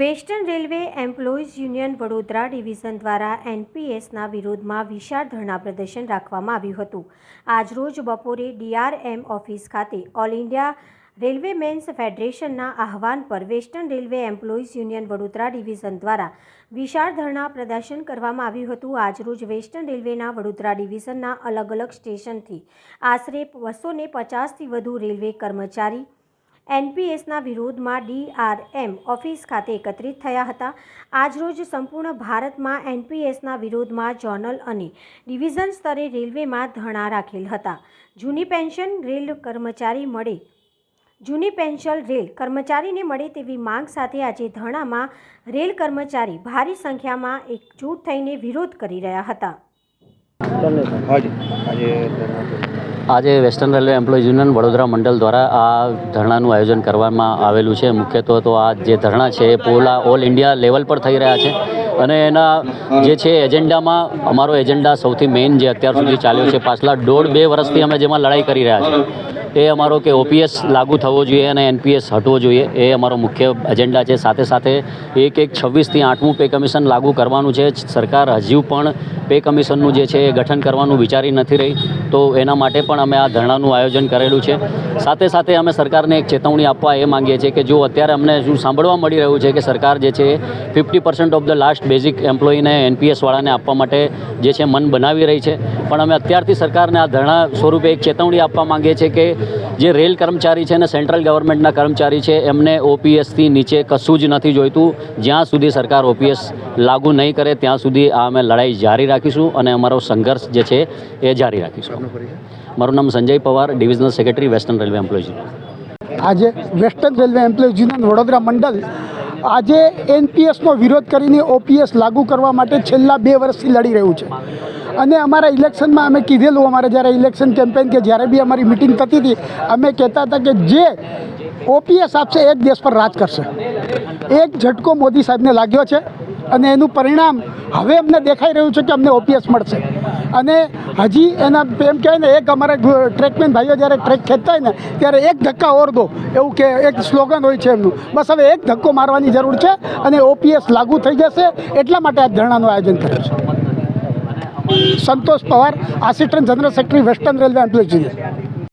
Western railway employees union Vadodara division દ્વારા એનપીએસના વિરોધમાં વિશાળ ધરણા પ્રદર્શન રાખવામાં આવ્યું હતું. આજરોજ બપોરે ડીઆરએમ ઓફિસ ખાતે ઓલ ઇન્ડિયા રેલવે મેન્સ ફેડરેશનના આહવાન પર western railway employees union Vadodara division દ્વારા વિશાળ ધરણા પ્રદર્શન કરવામાં આવ્યું હતું. આજરોજ વેસ્ટર્ન રેલવેના વડોદરા ડિવિઝનના અલગ અલગ સ્ટેશનથી આશરે બસો ને પચાસથી વધુ રેલવે કર્મચારી એનપીએસના વિરોધમાં ડીઆરએમ ઓફિસ ખાતે એકત્રિત થયા હતા. આજરોજ સંપૂર્ણ ભારતમાં એનપીએસના વિરોધમાં જોનલ અને ડિવિઝન સ્તરે રેલવેમાં ધરણા રાખેલ હતા. જૂની પેન્શન રેલ કર્મચારી મળે, જૂની પેન્શન રેલ કર્મચારીને મળે તેવી માંગ સાથે આજે ધરણામાં રેલ કર્મચારી ભારી સંખ્યામાં એકજૂટ થઈને વિરોધ કરી રહ્યા હતા. આજે western railway employees union Vadodara મંડળ દ્વારા આ ધરણાનું આયોજન કરવામાં આવેલું છે. મુખ્યત્વે તો આ જે ધરણા છે એ પોલા ઓલ ઇન્ડિયા લેવલ પર થઈ રહ્યા છે અને એના જે છે એજન્ડામાં અમારો એજન્ડા સૌથી મેઇન જે અત્યાર સુધી ચાલ્યો છે, પાછલા દોઢ બે વર્ષથી અમે જેમાં લડાઈ કરી રહ્યા છે એ અમારો કે ઓપીએસ લાગુ થવો જોઈએ અને એનપીએસ હટવો જોઈએ. એ અમારો મુખ્ય એજન્ડા છે. સાથે સાથે એક એક છવ્વીસથી આઠમું પે કમિશન લાગુ કરવાનું છે. સરકાર હજુ પણ પે કમિશનનું જે છે એ ગઠન કરવાનું વિચારી નથી રહી. તો એના માટે પણ અમે આ ધરણાનું આયોજન કરેલું છે. સાથે સાથે અમે સરકારને એક ચેતવણી આપવા એ માંગીએ છીએ કે જો અત્યારે અમને શું સાંભળવા મળી રહ્યું છે કે સરકાર જે છે fifty percent of the last basic એમ્પ્લોયીને એનપીએસવાળાને આપવા માટે જે છે મન બનાવી રહી છે. પણ અમે અત્યારથી સરકારને આ ધરણા સ્વરૂપે એક ચેતવણી આપવા માંગીએ છીએ કે જે રેલ કર્મચારી છે ને સેન્ટ્રલ ગવર્મેન્ટના કર્મચારી છે એમને ઓપીએસથી નીચે કશું જ નથી જોઈતું. જ્યાં સુધી સરકાર ઓપીએસ લાગુ નહીં કરે ત્યાં સુધી આ અમે લડાઈ જારી રાખીશું અને અમારો સંઘર્ષ જે છે એ જારી રાખીશું. મારું નામ Sanjay Pawar divisional secretary western railway employees આજે western railway employees union Vadodara મંડળ આજે એનપીએસનો વિરોધ કરીને ઓપીએસ લાગુ કરવા માટે છેલ્લા બે વર્ષથી લડી રહ્યું છે. અને અમારા ઇલેક્શનમાં અમે કીધેલું, અમારે જ્યારે ઇલેક્શન કેમ્પેન કે જ્યારે બી અમારી મિટિંગ થતી હતી, અમે કહેતા હતા કે જે ઓપીએસ આપશે, એ જ દેશ પર રાજ કરશે. એક ઝટકો મોદી સાહેબને લાગ્યો છે અને એનું પરિણામ હવે અમને દેખાઈ રહ્યું છે કે અમને ઓપીએસ મળશે. અને હજી એના એમ કહેવાય ને, એક અમારા ટ્રેકમેન ભાઈઓ જ્યારે ટ્રેક ખેંચતા હોય ને, ત્યારે એક ધક્કા ઓર દો, એવું કે એક સ્લોગન હોય છે એમનું. બસ હવે એક ધક્કો મારવાની જરૂર છે અને ઓપીએસ લાગુ થઈ જશે, એટલા માટે આ ધરણાનું આયોજન કર્યું છે. Santosh Pawar assistant general secretary western railway employees union